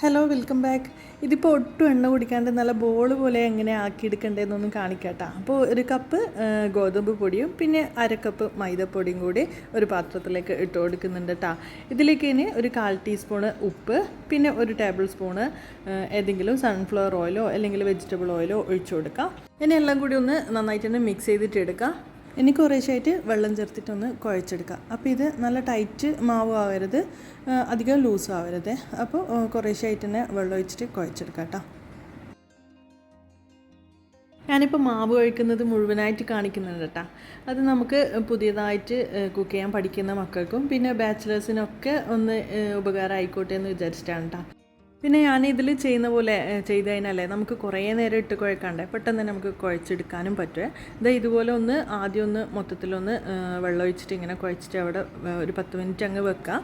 Hello welcome back ഇതിപ്പോൾ ഒട്ടും എണ്ണ കുടിക്കാണ്ട് നല്ല ബോൾ പോലെ എങ്ങനെ ആക്കിയെടുക്കേണ്ടതെന്നൊന്നും കാണിക്കാട്ടോ. അപ്പോൾ ഒരു കപ്പ് ഗോതമ്പ് പൊടിയും പിന്നെ അര കപ്പ് മൈദപ്പൊടിയും കൂടി ഒരു പാത്രത്തിലേക്ക് ഇട്ട് കൊടുക്കുന്നുണ്ട് കേട്ടോ ഇതിലേക്ക് ഇനി ഒരു കാൽ ടീസ്പൂണ് ഉപ്പ് പിന്നെ ഒരു ടേബിൾ സ്പൂണ് ഏതെങ്കിലും സൺഫ്ലവർ ഓയിലോ അല്ലെങ്കിൽ വെജിറ്റബിൾ ഓയിലോ ഒഴിച്ചു കൊടുക്കാം. ഇനി എല്ലാം കൂടി ഒന്ന് നന്നായിട്ട് തന്നെ മിക്സ് ചെയ്തിട്ട് എടുക്കാം. ഇനി കുറേശ്ശായിട്ട് വെള്ളം ചേർത്തിട്ടൊന്ന് കുഴച്ചെടുക്കാം. അപ്പോൾ ഇത് നല്ല ടൈറ്റ് മാവ് ആവരുത് അധികം ലൂസ് ആവരുത്. അപ്പോൾ കുറേശ്ശായിട്ട് തന്നെ വെള്ളം ഒഴിച്ചിട്ട് കുഴച്ചെടുക്കാം കേട്ടോ. ഞാനിപ്പോൾ മാവ് കഴിക്കുന്നത് മുഴുവനായിട്ട് കാണിക്കുന്നുണ്ട് കേട്ടോ. അത് നമുക്ക് പുതിയതായിട്ട് കുക്ക് ചെയ്യാൻ പഠിക്കുന്ന മക്കൾക്കും പിന്നെ ബാച്ചിലേഴ്സിനൊക്കെ ഒന്ന് ഉപകാരം ഉപകാരമായിക്കോട്ടെ എന്ന് വിചാരിച്ചിട്ടാണ് കേട്ടോ. പിന്നെ ഞാൻ ഇതിൽ ചെയ്യുന്ന പോലെ ചെയ്ത് കഴിഞ്ഞാലേ നമുക്ക് കുറേ നേരം ഇട്ട് കുഴക്കാണ്ടേ പെട്ടെന്ന് തന്നെ നമുക്ക് കുഴച്ചെടുക്കാനും പറ്റുമേ ഇതാ ഇതുപോലെ ഒന്ന് ആദ്യം ഒന്ന് മൊത്തത്തിലൊന്ന് വെള്ളം ഒഴിച്ചിട്ട് ഇങ്ങനെ കുഴച്ചിട്ട് അവിടെ ഒരു പത്ത് മിനിറ്റ് അങ്ങ് വെക്കാം.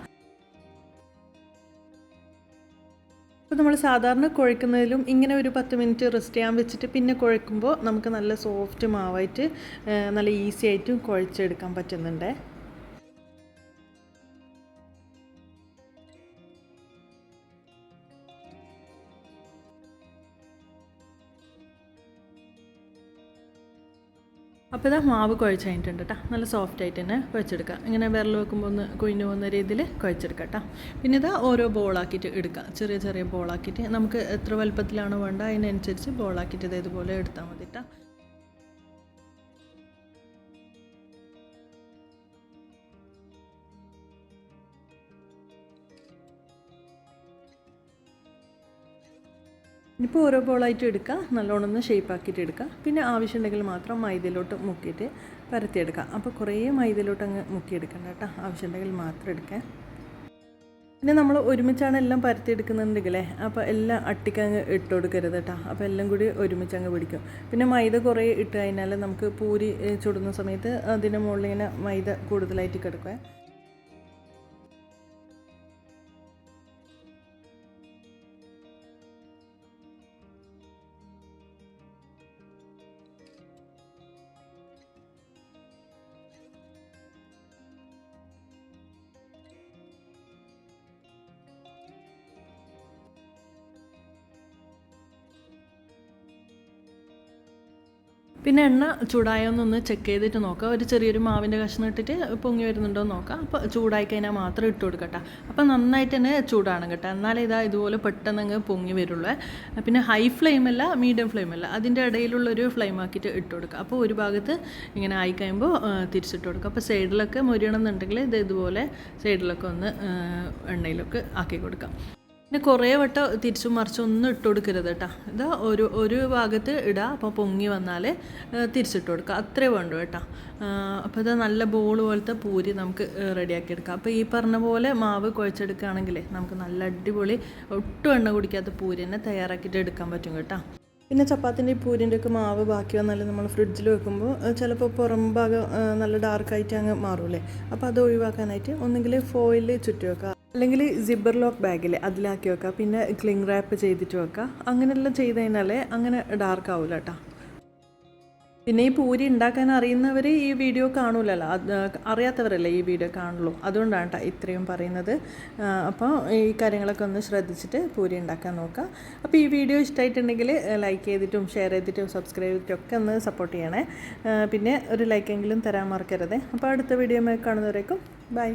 അപ്പോൾ നമ്മൾ സാധാരണ കുഴക്കുന്നതിലും ഇങ്ങനെ ഒരു പത്ത് മിനിറ്റ് റെസ്റ്റ് ചെയ്യാൻ വെച്ചിട്ട് പിന്നെ കുഴക്കുമ്പോൾ നമുക്ക് നല്ല സോഫ്റ്റ് മാവായിട്ട് നല്ല ഈസി ആയിട്ടും കുഴച്ചെടുക്കാൻ പറ്റുന്നുണ്ട്. അപ്പോൾ ഇതാ മാവ് കുഴച്ച് കഴിഞ്ഞിട്ടുണ്ട് കേട്ടോ നല്ല സോഫ്റ്റ് ആയിട്ട് തന്നെ കുഴച്ചെടുക്കുക ഇങ്ങനെ വിരൽ വെക്കുമ്പോൾ ഒന്ന് കുഴിഞ്ഞു പോകുന്ന രീതിയിൽ കുഴച്ചെടുക്കുക കേട്ടോ പിന്നെ ഇതാ ഓരോ ബോളാക്കിയിട്ട് എടുക്കുക ചെറിയ ചെറിയ ബോളാക്കിയിട്ട് നമുക്ക് എത്ര വലുപ്പത്തിലാണോ വേണ്ട അതിനനുസരിച്ച് ബോളാക്കിയിട്ട് ഇതുപോലെ എടുത്താൽ മതി കേട്ടോ ഇപ്പോൾ ഓരോ ബോളായിട്ട് എടുക്കുക നല്ലോണം ഒന്ന് ഷേപ്പ് ആക്കിയിട്ട് എടുക്കുക പിന്നെ ആവശ്യമുണ്ടെങ്കിൽ മാത്രം മൈദയിലോട്ട് മുക്കിയിട്ട് പരത്തിയെടുക്കുക അപ്പോൾ കുറേ മൈദയിലോട്ട് അങ്ങ് മുക്കിയെടുക്കണ്ട കേട്ടോ. ആവശ്യമുണ്ടെങ്കിൽ മാത്രം എടുക്കുക പിന്നെ നമ്മൾ ഒരുമിച്ചാണ് എല്ലാം പരത്തിയെടുക്കുന്നുണ്ടെങ്കിലേ അപ്പോൾ എല്ലാം അട്ടിക്കങ്ങ് ഇട്ട് കൊടുക്കരുത് കേട്ടോ. അപ്പോൾ എല്ലാം കൂടി ഒരുമിച്ച് അങ്ങ് പിടിക്കും. പിന്നെ മൈദ കുറേ ഇട്ട് കഴിഞ്ഞാൽ നമുക്ക് പൂരി ചുടുന്ന സമയത്ത് അതിന്റെ മുകളിൽ ഇങ്ങനെ മൈദ കൂടുതലായിട്ട് കിടക്കുക പിന്നെ എണ്ണ ചൂടായോന്നൊന്ന് ചെക്ക് ചെയ്തിട്ട് നോക്കുക ഒരു ചെറിയൊരു മാവിന്റെ കഷ്ണം ഇട്ടിട്ട് പൊങ്ങി വരുന്നുണ്ടോ എന്ന് നോക്കാം. അപ്പോൾ ചൂടായി കഴിഞ്ഞാൽ മാത്രം ഇട്ട് കൊടുക്കട്ടെ. അപ്പോൾ നന്നായിട്ട് തന്നെ ചൂടാണ് കേട്ടോ. എന്നാലേ ഇതാ ഇതുപോലെ പെട്ടെന്ന് അങ്ങ് പൊങ്ങി വരുള്ളൂ. പിന്നെ ഹൈ ഫ്ലെയിം അല്ല മീഡിയം ഫ്ലെയിം അല്ല. അതിന്റെ ഇടയിലുള്ളൊരു ഫ്ലെയിം ആക്കിയിട്ട് ഇട്ട് കൊടുക്കുക. അപ്പോൾ ഒരു ഭാഗത്ത് ഇങ്ങനെ ആയി കഴിയുമ്പോൾ തിരിച്ചിട്ട് കൊടുക്കുക. അപ്പോൾ സൈഡിലൊക്കെ മൊരിയണമെന്നുണ്ടെങ്കിൽ ഇത് ഇതുപോലെ സൈഡിലൊക്കെ ഒന്ന് എണ്ണയിലൊക്കെ ആക്കി കൊടുക്കാം പിന്നെ കുറേ വട്ടം തിരിച്ചും മറിച്ചും ഒന്നും ഇട്ട് കൊടുക്കരുത് കേട്ടോ. ഇത് ഒരു ഒരു ഭാഗത്ത് ഇടുക അപ്പോൾ പൊങ്ങി വന്നാൽ തിരിച്ചിട്ട് കൊടുക്കുക. അത്രേ വേണ്ടു കേട്ടോ. അപ്പോൾ ഇത് നല്ല ബോൾ പോലത്തെ പൂരി നമുക്ക് റെഡിയാക്കി എടുക്കാം. അപ്പോൾ ഈ പറഞ്ഞ പോലെ മാവ് കുഴച്ചെടുക്കുകയാണെങ്കിൽ നമുക്ക് നല്ല അടിപൊളി ഒട്ടും എണ്ണ കുടിക്കാത്ത പൂരി തന്നെ തയ്യാറാക്കിയിട്ട് എടുക്കാൻ പറ്റും കേട്ടോ. പിന്നെ ചപ്പാത്തിന്റെ പൂരിന്റെ ഒക്കെ മാവ് ബാക്കി വന്നാൽ നമ്മൾ ഫ്രിഡ്ജിൽ വെക്കുമ്പോൾ ചിലപ്പോൾ പുറം ഭാഗം നല്ല ഡാർക്കായിട്ട് അങ്ങ് മാറൂലേ അപ്പോൾ അത് ഒഴിവാക്കാനായിട്ട് ഒന്നുകിൽ ഫോയിൽ ചുറ്റി വെക്കുക. അല്ലെങ്കിൽ സിബർ ലോക്ക് ബാഗിൽ അതിലാക്കി വെക്കുക പിന്നെ ക്ലിങ് റാപ്പ് ചെയ്തിട്ട് വെക്കുക അങ്ങനെയെല്ലാം ചെയ്ത് കഴിഞ്ഞാലേ അങ്ങനെ ഡാർക്ക് ആവില്ല കേട്ടോ പിന്നെ ഈ പൂരി ഉണ്ടാക്കാൻ അറിയുന്നവർ ഈ വീഡിയോ കാണൂലല്ലോ. അറിയാത്തവരല്ലേ ഈ വീഡിയോ കാണുള്ളൂ. അതുകൊണ്ടാണ് കേട്ടോ ഇത്രയും പറയുന്നത്. അപ്പോൾ ഈ കാര്യങ്ങളൊക്കെ ഒന്ന് ശ്രദ്ധിച്ചിട്ട് പൂരി ഉണ്ടാക്കാൻ നോക്കുക അപ്പോൾ ഈ വീഡിയോ ഇഷ്ടമായിട്ടുണ്ടെങ്കിൽ ലൈക്ക് ചെയ്തിട്ടും ഷെയർ ചെയ്തിട്ടും സബ്സ്ക്രൈബ് ചെയ്തിട്ടും ഒക്കെ ഒന്ന് സപ്പോർട്ട് ചെയ്യണേ. പിന്നെ ഒരു ലൈക്കെങ്കിലും തരാൻ മറക്കരുത്. അപ്പോൾ അടുത്ത വീഡിയോ കാണുന്നവരേക്കും ബൈ